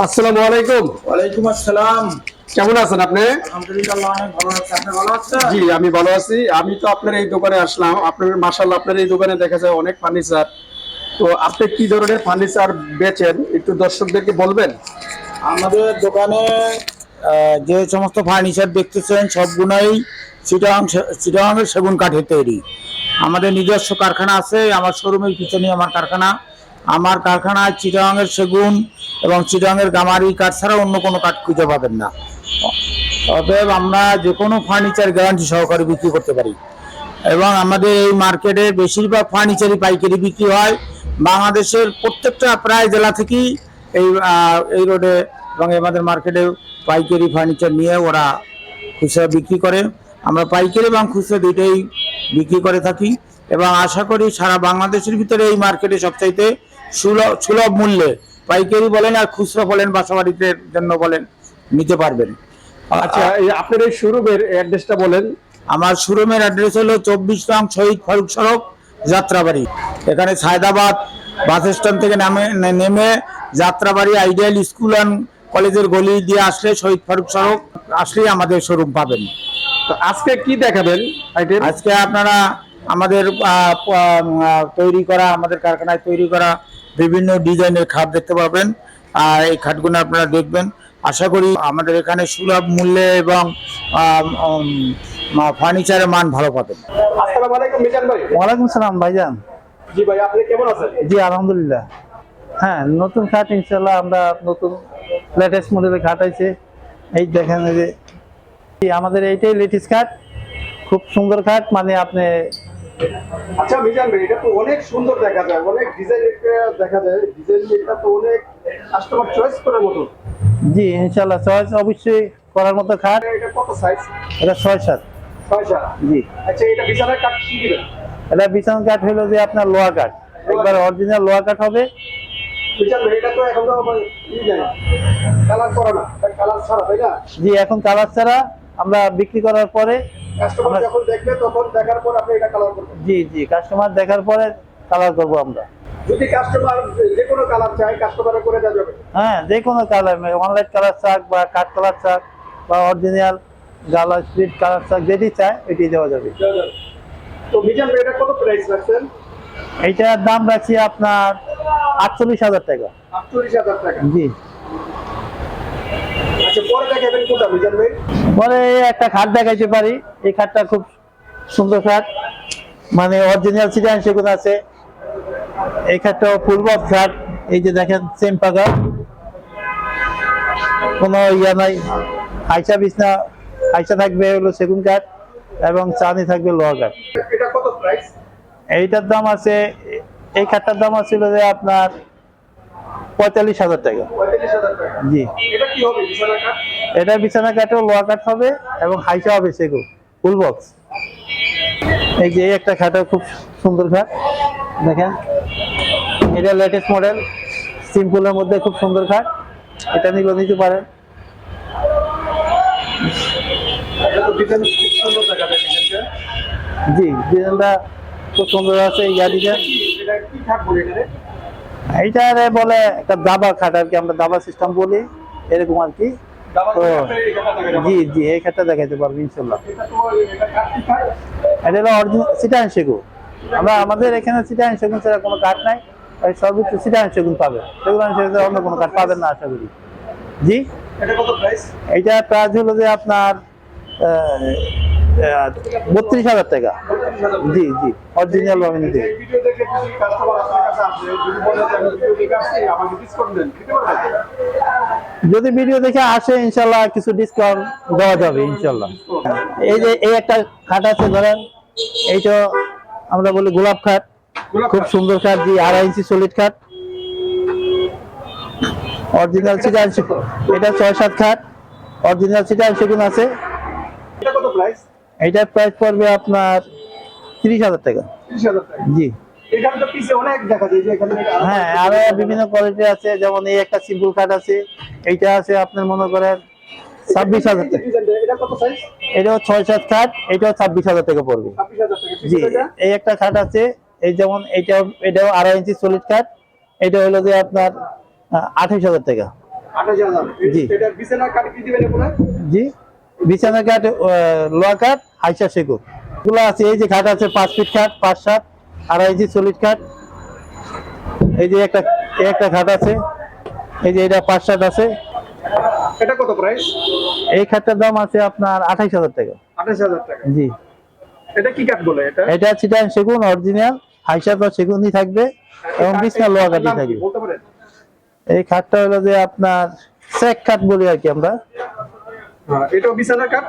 আসসালামু আলাইকুম। ওয়ালাইকুম আসসালাম। কেমন আছেন আপনি? আলহামদুলিল্লাহ অনেক ভালো আছে। আপনি ভালো আছেন? জি আমি ভালো আছি। আমি তো আপনার এই দোকানে আসলাম। আপনার মাসাল্লাহ আপনার এই দোকানে দেখা যায় অনেক ফার্নিচার। তো আপনি কি ধরনের ফার্নিচার বেচেন? একটু দর্শকদেরকে বলবেন। আমাদের দোকানে যে সমস্ত ফার্নিচার দেখতেছেন সবগুলোই চিটাং চিটাংয়ের সেগুন কাঠের তৈরি। আমাদের নিজস্ব কারখানা আছে আমার শোরুমের পিছনে আমার কারখানা। আমার কারখানায় চিটাংয়ের সেগুন এবং চিটাংয়ের গামারি কাঠ ছাড়া অন্য কোনো কাঠ খুঁজে পাবেন না। অতএব আমরা যে কোনো ফার্নিচার গ্যারান্টি সহকারে বিক্রি করতে পারি। এবং আমাদের এই মার্কেটে বেশিরভাগ ফার্নিচারই পাইকারি বিক্রি হয়। বাংলাদেশের প্রত্যেকটা প্রায় জেলা থেকেই এই এই রোডে এবং আমাদের মার্কেটে পাইকারি ফার্নিচার নিয়ে ওরা খুচরা বিক্রি করে। আমরা পাইকারি এবং খুচরা দুইটাই বিক্রি করে থাকি। এবং আশা করি সারা বাংলাদেশের ভিতরে এই মার্কেটে সবচাইতে সুলভ মূল্যে পাইকারি বলেন আর খুচরা বলেন বাসাবাড়িতে জন্য বলেন নিতে পারবেন। আচ্ছা এই আপনার এই শোরুমের অ্যাড্রেসটা বলেন। আমার শোরুমের অ্যাড্রেস হলো চব্বিশ নং শহীদ ফারুক সড়ক যাত্রাবাড়ি। এখানে সায়দাবাদ বাস স্ট্যান্ড থেকে নামে নেমে যাত্রাবাড়ি আইডিয়াল স্কুল অ্যান্ড কলেজের গলি দিয়ে আসলে শহীদ ফারুক সড়ক আসলেই আমাদের শোরুম পাবেন। তো আজকে কি দেখাবেন আজকে আপনারা আমাদের তৈরি করা আমাদের কারখানায় তৈরি করা বিভিন্ন ডিজাইনের খাট দেখতে পাবেন। আর এই খাটগুলো আপনারা দেখবেন। আশা করি আমাদের এখানে সুলভ মূল্যে এবং ফার্নিচারের মান ভালো পাবেন। আসসালামু আলাইকুম মিজান ভাই। ওয়ালাইকুম সালাম ভাইজান। জি ভাই আপনি কেমন আছেন? জি আলহামদুলিল্লাহ। হ্যাঁ নতুন খাট ইনশাল্লাহ আমরা নতুন লেটেস্ট মডেলের খাট আছে এই দেখেন এই যে আমাদের এইটাই লেটেস্ট খাট। খুব সুন্দর খাট মানে আপনি আচ্ছা মিজান ভাই এটা তো অনেক সুন্দর দেখা যায় অনেক ডিজাইন দেখা যায়। ডিজাইন এটা তো অনেক কাস্টমার চয়েস করার মতো। জি ইনশাল্লাহ চয়েস অবশ্যই করার মতো খাট। এটা কত সাইজ এটা ছয় সাত। পয়সা জি। আচ্ছা এটা বিছানার কাঠ কি দিবেন? এটা বিছানা কাঠ হলো যে আপনার লোহা কাঠ। একবার অরিজিনাল লোহা কাঠ হবে। মিজান ভাই এটা তো এখন তো ই জানা কালার করা না কালার ছাড়া তাই না? জি এখন কালার ছাড়া আমরা বিক্রি করার পরে কাস্টমার যখন দেখবে তখন দেখার পর আপনি এটা কালার করবেন। জি জি কাস্টমার দেখার পরে কালার করব আমরা। যদি কাস্টমার যে কোনো কালার চায় কাস্টমারে করে দেওয়া যাবে। হ্যাঁ যে কোনো কালার অনলাইন কালার চাক বা কাঠ কালার চাক বা অরিজিনাল গালা স্পিড কালার চাক যেটি চায় ওইটি দেওয়া যাবে। তো মিজান এটা কত প্রাইস রাখছেন? এইটার দাম রাখছি আপনার আটচল্লিশ হাজার টাকা। আটচল্লিশ হাজার টাকা। জি। আচ্ছা পরে দেখাবেন কোনটা মিজান ভাই পরে এই একটা খাট দেখাইতে পারি। এই খাটটা খুব সুন্দর খাট। মানে অরিজিনাল সিটান সেগুন আছে। এই খাটটাও পূর্ব খাট। এই যে দেখেন সেম পাকা কোনো ইয়া নাই। আইসা বিছনা আইসা থাকবে হলো সেগুন কাঠ এবং চাঁদি থাকবে লোহা কাঠ এইটার দাম আছে এই খাটটার দাম আছিল যে আপনার পঁয়তাল্লিশ হাজার টাকা। জি। এটা কি হবে বিছানা কাঠও লোহা কাঠ হবে এবং হাইসা হবে সেগুন ফুল বক্স। এই যে একটা খাটও খুব সুন্দর খাট দেখেন। এটা লেটেস্ট মডেল সিম্পলের মধ্যে খুব সুন্দর খাট। এটা নিলে নিতে পারেন। জি ডিজাইনটা খুব সুন্দর আছে ইয়া ডিজাইন এটা বলে একটা দাবা খাট আর কি আমরা দাবা সিস্টেম বলি এরকম আর কি। জি জি এই খাটটা দেখাইতে পারব ইনশাল্লাহ। এটা হলো অরিজিনাল সিটান সেগুন। আমরা আমাদের এখানে সিটান সেগুন ছাড়া কোনো কাঠ নাই সর্বোচ্চ সিটান সেগুন পাবে। সেগুন সেগুন অন্য কোনো কাঠ পাবেন না আশা করি। জি? এটা কত প্রাইস এইটা প্রাইস হলো যে আপনার বত্রিশ হাজার টাকা। জি জি অরিজিনাল ভাবে নিতে এই ভিডিও দেখে যদি ভিডিও দেখে আসে, ইনশাল্লাহ কিছু ডিসকাউন্ট দেওয়া যাবে, ইনশাল্লাহ। এই যে, এই একটা খাট আছে, ধরেন, এইটা আমরা বলি গোলাপ খাট। খুব সুন্দর খাট, জি, আড়াই ইঞ্চি সলিড খাট। অরিজিনাল সিটার এটা ছয় সাত খাট। অরিজিনাল সিটার সেগুন আছে। এটা কত প্রাইস এইটার প্রাইস পড়বে আপনার তিরিশ হাজার টাকা। জি। এখানে তো পিছে অনেক দেখা যায় যে এখানে হ্যাঁ আরও বিভিন্ন কোয়ালিটি আছে যেমন এই একটা সিম্পল খাট আছে এইটা আছে আপনার মনে করেন ছাব্বিশ হাজার টাকা। এটা কত সাইজ এটাও ছয় সাত খাট এটাও ছাব্বিশ হাজার টাকা পড়বে। জি এই একটা খাট আছে এই যেমন এটাও এটাও আড়াই ইঞ্চি সলিড খাট এটা হলো যে আপনার আঠাইশ হাজার টাকা। আঠাশ জি। এটা বিছানা কাঠ কি দিবেন এগুলো? জি বিছানা কাঠ লোয়া কাঠ হাইসা সেগুন এগুলো আছে এই যে খাট আছে পাঁচ ফিট খাট পাঁচ সাত আড়াই ইঞ্চি চল্লিশ খাট এই যে একটা একটা খাট আছে এই যে এটা পাঁচ সাত আছে। এটা কত প্রাইস এই খাটটার দাম আছে আপনার আঠাইশ হাজার টাকা। আঠাশ হাজার টাকা। জি। এটা কি কাঠ বলে এটা? সেগুন অরিজিনাল হাইসা সেগুনই থাকবে এবং বিছনা লোয়া কাঠই থাকবে। এই খাটটা হলো যে আপনার বলি আর কি আমরা। হ্যাঁ, এটাও বিছানা কাঠ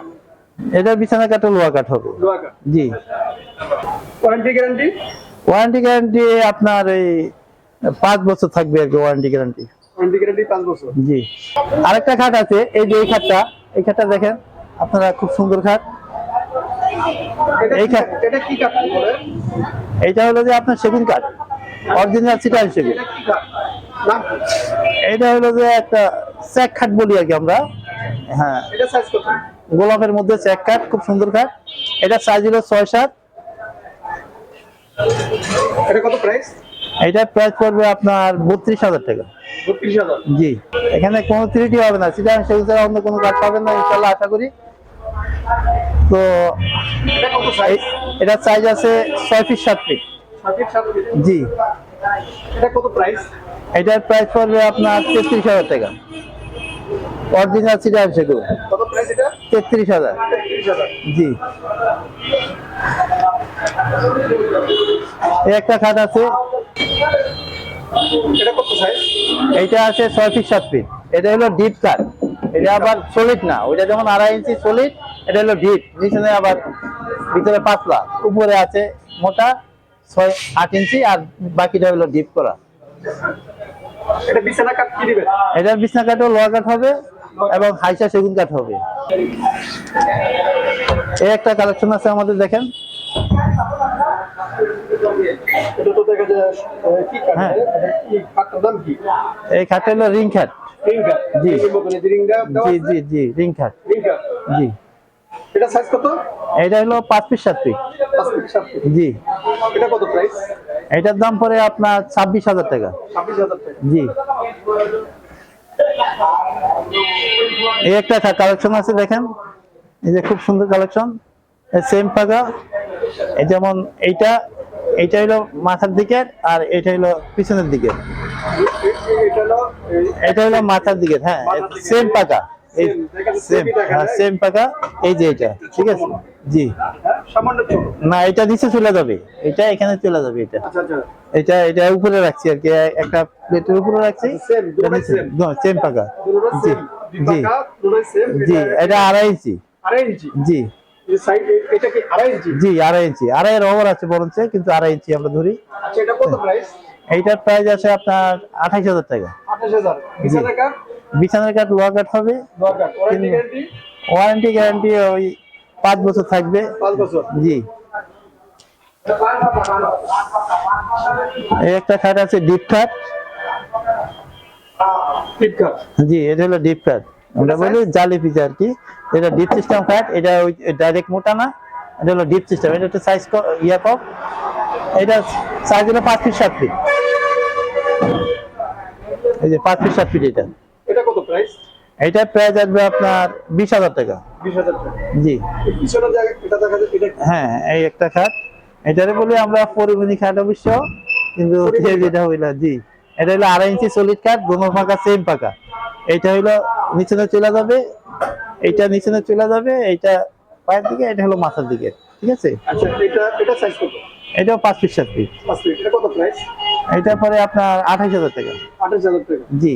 এটা বিছানা কাঠের লোয়া কাঠ হবে। জি। ওয়ারেন্টি গ্যারান্টি ওয়ারেন্টি গ্যারান্টি আপনার এই পাঁচ বছর থাকবে আর কি ওয়ারেন্টি গ্যারান্টি ওয়ারেন্টি গ্যারান্টি পাঁচ বছর। জি। আরেকটা খাট আছে এই যে এই খাটটা এই খাটটা দেখেন আপনারা খুব সুন্দর খাট। এই কাঠ- কাঠ? এটা কি কাঠ? এইটা হলো যে আপনার সেগুন কাঠ অরিজিনাল চিটান সেগুন এটা কাঠ? হলো যে একটা স্যাক খাট বলি আর কি আমরা। হ্যাঁ। এটা সাইজ কত? গোলাপের মধ্যে স্যাক কাঠ খুব সুন্দর খাট এটা সাইজ হলো ছয় সাত। এটা কত প্রাইস এইটার প্রাইস পড়বে আপনার বত্রিশ হাজার টাকা। জি। এখানে কোনো ত্রুটি হবে না। চিটাং সেগুন ছাড়া অন্য কোনো কাঠ পাবেন না ইনশাল্লাহ আশা করি। তো এটা কত সাইজ আছে ছয় ফিট সাত ফিট জি। এটা কত প্রাইস এটার প্রাইস পড়বে আপনার তেত্রিশ হাজার টাকা। অরিজিনাল চিটাং সেগুন কত প্রাইস এটা? তেত্রিশ হাজার। জি। একটা খাট আছে। এটা এইটা আছে ছয় ফিট সাত ফিট এটা হলো ডিপ কাট এটা আবার সলিড না। ওইটা যেমন আড়াই ইঞ্চি সলিড এটা হলো ডিপ নিচে আবার ভিতরে পাতলা। উপরে আছে মোটা ছয় আট ইঞ্চি আর বাকিটা হলো ডিপ করা। এটা বিছানা কাঠ কি দিবেন? এটার বিছনা কাঠও লোয়া কাঠ হবে। এবং হাইসা সেগুন কাঠ হবে। এই একটা কালেকশন আছে আমাদের দেখেন। হ্যাঁ। এই খাটটা হলো রিং খাট জি। জি জি জি রিং খাট জি। এটা সাইজ কত? এটা হলো পাঁচ পিস সাত পিস জি। এটা কত প্রাইস এটার দাম পড়ে আপনার ছাব্বিশ হাজার টাকা। ছাব্বিশ হাজার টাকা। জি। এই একটা কালেকশন আছে দেখেন। এই যে খুব সুন্দর কালেকশন সেম পাকা এই যেমন এইটা এইটা হলো মাথার দিকে আর এটা হলো পিছনের দিকে এটা হলো মাথার দিকে হ্যাঁ। সেম পাকা এই সেম হ্যাঁ সেম পাকা এই যে এটা ঠিক আছে? জি। না এটা নিচে চলে যাবে। এটা এখানে চলে যাবে এটা। আচ্ছা আচ্ছা। এটা এটা উপরে রাখছি আর কি একটা প্লেটের উপরে রাখছি। সেম পাকা জি জি। এটা আড়াই ইঞ্চি। জি। জি আড়াই ইঞ্চি? আড়াই এর ওভার আছে বরঞ্চ কিন্তু আড়াই ইঞ্চি আমরা ধরি। আচ্ছা এইটার প্রাইস আছে আপনার আঠাইশ হাজার টাকা। আঠাশ হাজার। বিছানার কাঠ লোয়া কাঠ হবে। ওয়ারেন্টি গ্যারান্টি ওই পাঁচ বছর থাকবে। জি। একটা খাট আছে ডিপ খাট জি এটা হলো ডিপ কাট আমরা বলি জালি পিজা আর কি। এটা ডিপ সিস্টেম কাট এটা ওই ডাইরেক্ট মোটা না। এটা হলো ডিপ সিস্টেম এটা একটু সাইজ ইয়া কম এটা সাইজ হলো পাঁচ ফিট সাত ফিট এই যে পাঁচ ফিট সাত ফিট এটা। প্রাইস এটা প্রাইস আসবে আপনার বিশ হাজার টাকা। বিশ হাজার টাকা। জি। পিছনে এটা দেখা যায় এটা হ্যাঁ এই একটা খাট। এটারে বলি আমরা পরিমণি খাট অবশ্য কিন্তু যেটা হইল জি। এটা হলো আড়াই ইঞ্চি সলিড কাঠ দোনো পাকা সেম পাকা এইটা হইল নিচে চলে যাবে এইটা নিচে চলে যাবে এইটা পায়ের দিকে এটা হলো মাথার দিকে ঠিক আছে? আচ্ছা এটা এটা সাইজ কত? এটাও পাঁচ পিস সাত পিস পাঁচ এটা কত প্রাইস এইটা পরে আপনার হাজার টাকা। আঠাশ হাজার টাকা। জি।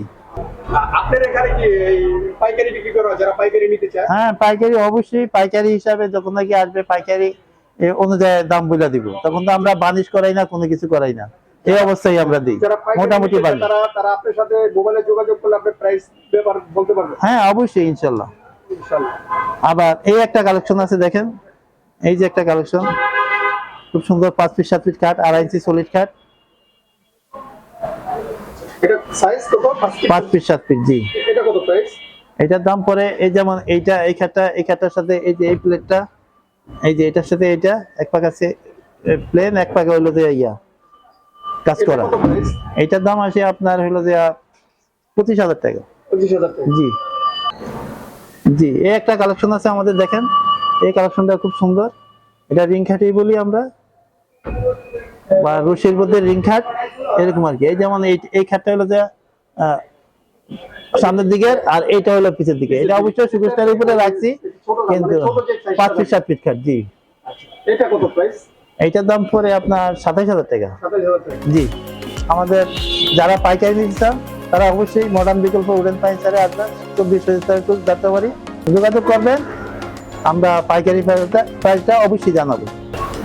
আপনার এখানে কি এই পাইকারি বিক্রি করা হয়? যারা পাইকারি নিতে চায়? হ্যাঁ পাইকারি অবশ্যই পাইকারি হিসাবে যখন নাকি আসবে পাইকারি অনুযায়ী দাম বলে দিব। তখন তো আমরা বানিশ করাই না কোনো কিছু করাই না। এই অবস্থায় আমরা দিই মোটামুটি নিতে তারা তারা আপনার সাথে মোবাইলে যোগাযোগ করলে আপনি প্রাইস ব্যাপার বলতে পারবেন হ্যাঁ অবশ্যই ইনশাআল্লাহ আবার এই একটা কালেকশন আছে দেখেন। এই যে একটা কালেকশন। খুব সুন্দর পাঁচ ফিট সাত ফিট কাঠ আড়াই ইঞ্চি সলিড কাঠ সাইজ কত পাঁচ feet? পাঁচ ফিট সাত ফিট জি। এটা কত প্রাইস এটার দাম পরে এই যেমন এইটা এই খাটটা এই খাটটার সাথে এই যে এই প্লেটটা এই যে এটার সাথে এটা এক পাক আছে প্লেন এক পাকে হইল যে ইয়া কাজ করা। এইটার দাম আসে আপনার হইল যে পঁচিশ হাজার টাকা। পঁচিশ হাজার টাকা। জি। জি এই একটা কালেকশন আছে আমাদের দেখেন। এই কালেকশনটা খুব সুন্দর। এটা রিং খাটই বলি আমরা। বা রশির মধ্যে রিং খাট। এরকম আর কি। এই যেমন এই এই খাটটা হলো যে সামনের দিকের আর এইটা হলো পিছের দিকে। এটা অবশ্যই সুবিস্টার উপরে রাখছি কিন্তু পাঁচ ফিট সাত ফিট খাট জি। এটা কত প্রাইস এইটার দাম পড়ে আপনার সাতাইশ হাজার টাকা। সাতাশ হাজার টাকা। জি। আমাদের যারা পাইকারি নিতে চান তারা অবশ্যই মডার্ন বিকল্প উডেন ফার্নিচারে আসবেন চব্বিশ যাতে পারি যোগাযোগ করবেন আমরা পাইকারি প্রাইসটা অবশ্যই জানাব।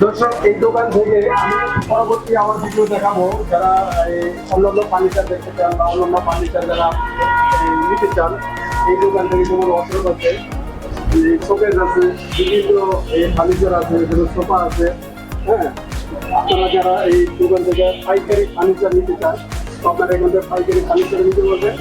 দর্শক, এই দোকান থেকে আমি পরবর্তী আমার ভিডিও দেখাবো। যারা, এই, অন্যান্য ফার্নিচার দেখতে চান বা অন্যান্য ফার্নিচার যারা নিতে চান, এই দোকান থেকে যেমন অসর আছে শোকেস আছে, বিভিন্ন, এই ফার্নিচার আছে যেমন সোফা আছে হ্যাঁ? আপনারা যারা এই দোকান থেকে পাইকারি ফার্নিচার নিতে চান, আপনারা এখান থেকে পাইকারি ফার্নিচার নিতে পারবেন।